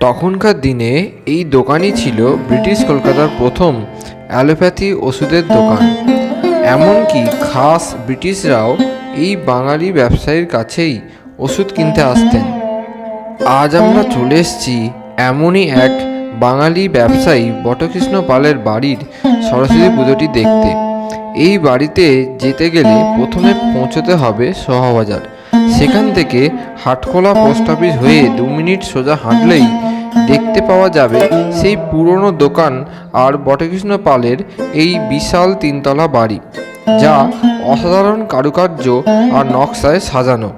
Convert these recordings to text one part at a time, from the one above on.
তখনকার দিনে এই দোকানই ছিল ব্রিটিশ কলকাতার প্রথম অ্যালোপ্যাথি ওষুধের দোকান। এমনকি খাস ব্রিটিশরাও এই বাঙালি ব্যবসায়ীর কাছেই ওষুধ কিনতে আসতেন। আজ আমরা চলে এসেছি এমনই এক বাঙালি ব্যবসায়ী বটকৃষ্ণ পালের বাড়ির সরস্বতী পুজোটি দেখতে। এই বাড়িতে যেতে গেলে প্রথমে পৌঁছতে হবে সোহাবাজার সেখান থেকে হাটখোলা পোস্ট অফিস হয়ে দু মিনিট সোজা হাঁটলেই দেখতে পাওয়া যাবে সেই পুরনো দোকান আর বটকৃষ্ণ পালের এই বিশাল তিনতলা বাড়ি, যা অসাধারণ কারুকার্য আর নকশায় সাজানো।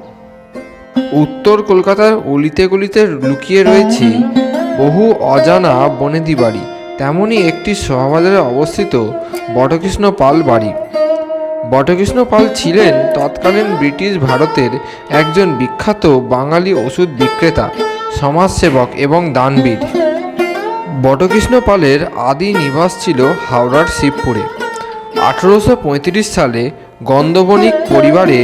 উত্তর কলকাতার অলিতে গলিতে লুকিয়ে রয়েছে বহু অজানা বনেদি বাড়ি, তেমনই একটি শোভাবাজারে অবস্থিত বটকৃষ্ণ পাল বাড়ি। বটকৃষ্ণ পাল ছিলেন তৎকালীন ব্রিটিশ ভারতের একজন বিখ্যাত বাঙালি ওষুধ বিক্রেতা। সমাজসেবক এবং দানবীর। বটকৃষ্ণ পালের আদি নিবাস ছিল হাওড়ার শিবপুরে। আঠেরোশো পঁয়ত্রিশ সালে গন্ধবণিক পরিবারে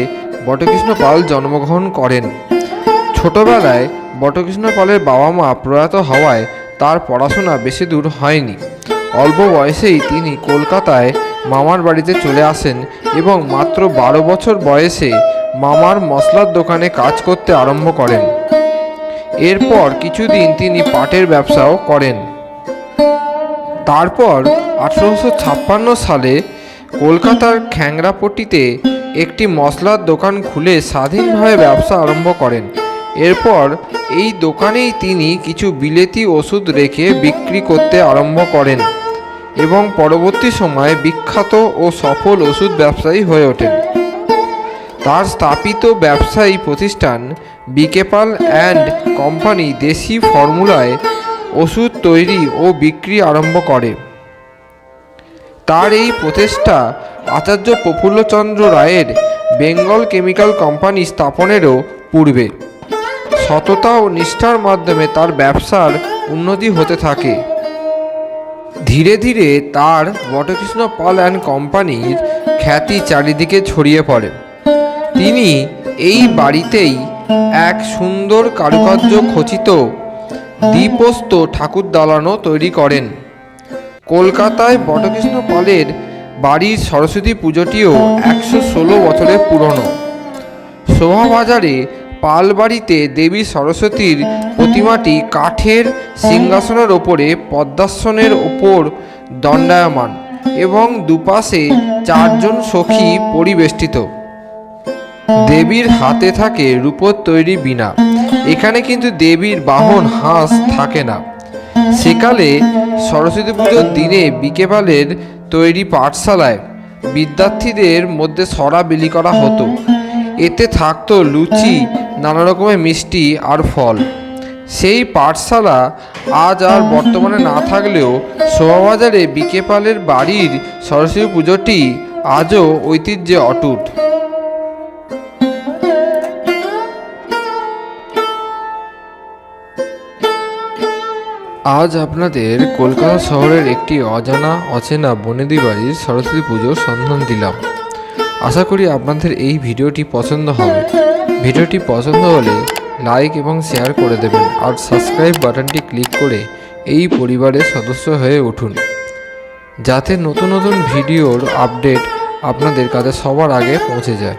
বটকৃষ্ণ পাল জন্মগ্রহণ করেন। ছোটবেলায় বটকৃষ্ণ পালের বাবা মা প্রয়াত হওয়ায় তার পড়াশোনা বেশি দূর হয়নি। অল্প বয়সেই তিনি কলকাতায় মামার বাড়িতে চলে আসেন এবং মাত্র বারো বছর বয়সে মামার মশলার দোকানে কাজ করতে আরম্ভ করেন। এরপর কিছুদিন তিনি পাটের ব্যবসাও করেন। তারপর আঠারোশো ছাপ্পান্ন সালে কলকাতার খ্যাংরাপট্টিতে একটি মশলার দোকান খুলে স্বাধীনভাবে ব্যবসা আরম্ভ করেন। এরপর এই দোকানেই তিনি কিছু বিলেতি ওষুধ রেখে বিক্রি করতে আরম্ভ করেন এবং পরবর্তী সময়ে বিখ্যাত ও সফল ওষুধ ব্যবসায়ী হয়ে ওঠেন। তার স্থাপিত ব্যবসায়ী প্রতিষ্ঠান বিকেপাল অ্যান্ড কোম্পানি দেশি ফর্মুলায় ওষুধ তৈরি ও বিক্রি আরম্ভ করে। তার এই প্রচেষ্টা আচার্য প্রফুল্লচন্দ্র রায়ের বেঙ্গল কেমিক্যাল কোম্পানি স্থাপনেরও পূর্বে। সততা ও নিষ্ঠার মাধ্যমে তার ব্যবসার উন্নতি হতে থাকে। ধীরে ধীরে তার বটকৃষ্ণ পাল অ্যান্ড কোম্পানির খ্যাতি চারিদিকে ছড়িয়ে পড়ে। তিনি এই বাড়িতেই এক সুন্দর কারুকার্য খচিত দ্বীপস্থ ঠাকুর দালানও তৈরি করেন। কলকাতায় বটকৃষ্ণ পালের বাড়ির সরস্বতী পুজোটিও একশো ষোলো বছরের পুরনো। শোভাবাজারে পালবাড়িতে দেবী সরস্বতীর প্রতিমাটি কাঠের সিংহাসনের ওপরে পদ্মাসনের ওপর দণ্ডায়মান এবং দুপাশে চারজন সখী পরিবেষ্টিত। দেবীর হাতে থাকে রূপোর তৈরি বীণা। এখানে কিন্তু দেবীর বাহন হাঁস থাকে না। সেকালে সরস্বতী পুজোর দিনে বিকেবালের তৈরি পাঠশালায় বিদ্যার্থীদের মধ্যে সরা বিলি করা হতো। এতে থাকতো লুচি নানা রকমের মিষ্টি আর ফল। সেই পাঠশালা আজ আর বর্তমানে না থাকলেও শোভাবাজারে বিকেপালের বাড়ির সরস্বতী পুজোটি আজও ঐতিহ্যে অটুট। আজ আপনাদের কলকাতা শহরের একটি অজানা, অচেনা বনেদি বাড়ির সরস্বতী পুজোর সন্ধান দিলাম। আশা করি আপনাদের এই ভিডিওটি পছন্দ হবে। ভিডিওটি পছন্দ হলে লাইক এবং শেয়ার করে দেবেন আর সাবস্ক্রাইব বাটনটি ক্লিক করে এই পরিবারের সদস্য হয়ে উঠুন। যাতে নতুন নতুন ভিডিওর আপডেট আপনাদের কাছে সবার আগে পৌঁছে যায়।